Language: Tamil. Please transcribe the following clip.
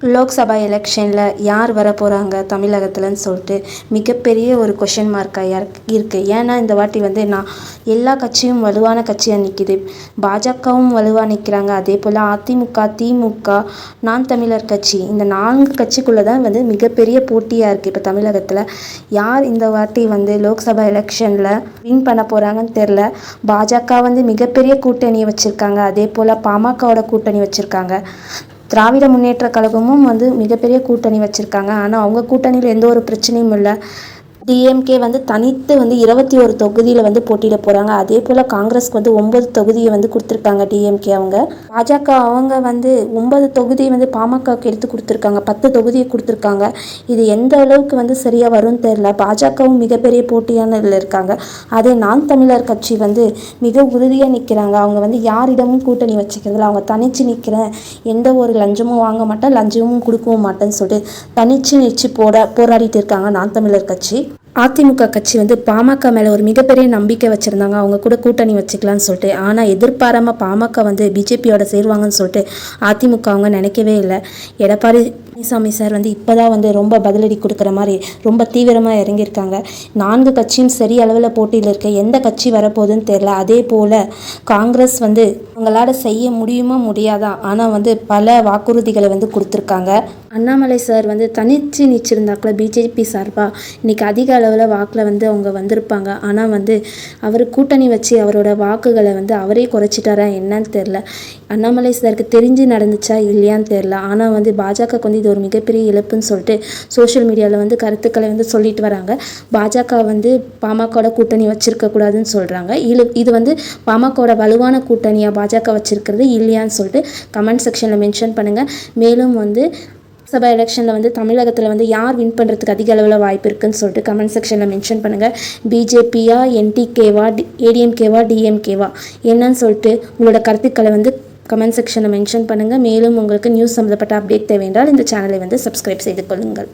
லோக்சபா எலெக்ஷனில் யார் வர போகிறாங்க தமிழகத்துலன்னு சொல்லிட்டு மிகப்பெரிய ஒரு கொஷின் மார்க்காக இருக்குது ஏன்னா இந்த வாட்டி வந்து நான் எல்லா கட்சியும் வலுவான கட்சியாக நிற்கிது பாஜகவும் வலுவாக நிற்கிறாங்க அதே போல் அதிமுக திமுக நான் தமிழர் கட்சி இந்த நான்கு கட்சிக்குள்ளே தான் வந்து மிகப்பெரிய போட்டியாக இருக்குது இப்போ தமிழகத்தில். யார் இந்த வாட்டி வந்து லோக்சபா எலெக்ஷனில் வின் பண்ண போகிறாங்கன்னு தெரில பாஜக வந்து மிகப்பெரிய கூட்டணியை வச்சுருக்காங்க. அதே போல் பாமகவோட கூட்டணி வச்சுருக்காங்க. திராவிட முன்னேற்ற கழகமும் வந்து மிகப்பெரிய கூட்டணி வச்சுருக்காங்க. ஆனால் அவங்க கூட்டணியில் எந்த ஒரு பிரச்சனையும் இல்லை. டிஎம்கே வந்து தனித்து வந்து இருபத்தி ஒரு தொகுதியில் வந்து போட்டியிட போகிறாங்க அதே போல் காங்கிரஸ்க்கு வந்து ஒன்பது தொகுதியை வந்து கொடுத்துருக்காங்க டிஎம்கே அவங்க. பாஜக அவங்க வந்து ஒன்பது தொகுதியை வந்து பாமகவுக்கு எடுத்து கொடுத்துருக்காங்க. பத்து தொகுதியை கொடுத்துருக்காங்க. இது எந்த அளவுக்கு வந்து சரியாக வரும்னு தெரில பாஜகவும் மிகப்பெரிய போட்டியான இதில் இருக்காங்க. அதே நான் தமிழர் கட்சி வந்து மிக உறுதியாக நிற்கிறாங்க அவங்க வந்து யாரிடமும் கூட்டணி வச்சுக்கிறதில்ல. அவங்க தனிச்சு நிற்கிறேன் எந்த ஒரு லஞ்சமும் வாங்க மாட்டேன் லஞ்சமும் கொடுக்கவும் மாட்டேன்னு சொல்லிட்டு தனிச்சு நிச்சு போட போராடிட்டு இருக்காங்க நான் தமிழர் கட்சி. அதிமுக கட்சி வந்து பாமக மேலே ஒரு மிகப்பெரிய நம்பிக்கை வச்சுருந்தாங்க. அவங்க கூட கூட்டணி வச்சுக்கலான்னு சொல்லிட்டு. ஆனால் எதிர்பாராமல் பாமக வந்து பிஜேபியோட சேருவாங்கன்னு சொல்லிட்டு அதிமுக அவங்க நினைக்கவே இல்லை. எடப்பாடி பழனிசாமி சார் வந்து இப்போ தான் வந்து ரொம்ப பதிலடி கொடுக்குற மாதிரி ரொம்ப தீவிரமாக இறங்கியிருக்காங்க. நான்கு கட்சியும் சரி அளவில் போட்டியில் இருக்க எந்த கட்சி வரப்போகுதுன்னு தெரில அதே போல் காங்கிரஸ் வந்து அவங்களால செய்ய முடியுமா முடியாதா? ஆனால் வந்து பல வாக்குறுதிகளை வந்து கொடுத்துருக்காங்க. அண்ணாமலை சார் வந்து தனிச்சு நிச்சிருந்தாக்குல பிஜேபி சார்பாக இன்றைக்கி அதிக அளவில் வாக்கில் வந்து அவங்க வந்திருப்பாங்க. ஆனால் வந்து அவர் கூட்டணி வச்சு அவரோட வாக்குகளை வந்து அவரே குறைச்சிட்டாரா என்னன்னு தெரில அண்ணாமலை சாருக்கு தெரிஞ்சு நடந்துச்சா இல்லையான்னு தெரில ஆனால் வந்து பாஜகவுக்கு வந்து இது ஒரு மிகப்பெரிய இழப்புன்னு சொல்லிட்டு சோஷியல் மீடியாவில் வந்து கருத்துக்களை வந்து சொல்லிட்டு வராங்க. பாஜக வந்து பாமகவோட கூட்டணி வச்சுருக்கக்கூடாதுன்னு சொல்கிறாங்க இது இது வந்து பாமகவோட வலுவான கூட்டணியாக பாஜக வச்சுருக்கிறது இல்லையான்னு சொல்லிட்டு கமெண்ட் செக்ஷனில் மென்ஷன் பண்ணுங்கள் மேலும் வந்து சபை எலெக்ஷனில் வந்து தமிழகத்தில் வந்து யார் வின் பண்ணுறதுக்கு அதிக அளவில் வாய்ப்பு இருக்குன்னு சொல்லிட்டு கமெண்ட் செக்ஷனில் மென்ஷன் பண்ணுங்கள் பிஜேபியா என்டிகேவா டி ஏடிஎம்கேவா டிஎம்கேவா என்னன்னு சொல்லிட்டு உங்களோட கருத்துக்களை வந்து கமெண்ட் செக்ஷனில் மென்ஷன் பண்ணுங்கள் மேலும் உங்களுக்கு நியூஸ் சம்மந்தப்பட்ட அப்டேட் தேவை என்றால் இந்த சேனலை வந்து சப்ஸ்கிரைப் செய்து கொள்ளுங்கள்.